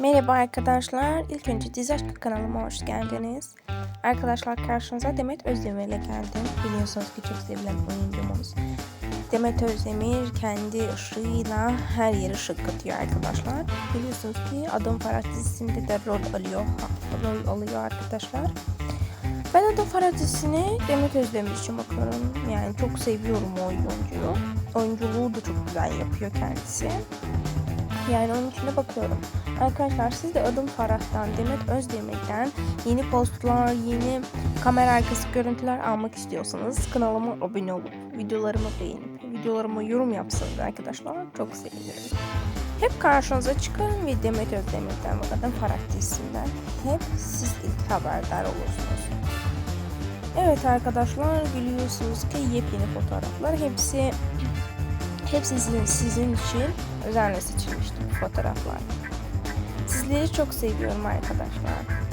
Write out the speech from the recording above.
Merhaba arkadaşlar. İlk önce Dizi Aşkı kanalıma hoş geldiniz. Arkadaşlar karşınıza Demet Özdemir ile geldim. Biliyorsunuz ki çok sevilen oyuncumuz. Demet Özdemir kendi ışığıyla her yere ışık katıyor arkadaşlar. Biliyorsunuz ki Adım Farah dizisinde de rol alıyor. Rol alıyor arkadaşlar. Ben Adım Farah dizisini Demet Özdemir için bakıyorum. Yani çok seviyorum o oyuncuyu. Oyunculuğu da çok güzel yapıyor kendisi. Yani onun de bakıyorum. Arkadaşlar siz de Adım Farah'tan, Demet Özdemir'den yeni postlar, yeni kamera arkası görüntüler almak istiyorsanız kanalıma abone olup videolarımı beğenip videolarıma yorum yapsanız arkadaşlar çok sevinirim. Hep karşınıza çıkarım ve Demet Özdemir'den ve Adım Farah dizisinden hep siz ilk haberdar olursunuz. Evet arkadaşlar biliyorsunuz ki yepyeni fotoğraflar hepsi hepsi sizin, sizin için özenle seçilmişti fotoğraflar. Sizleri çok seviyorum arkadaşlar.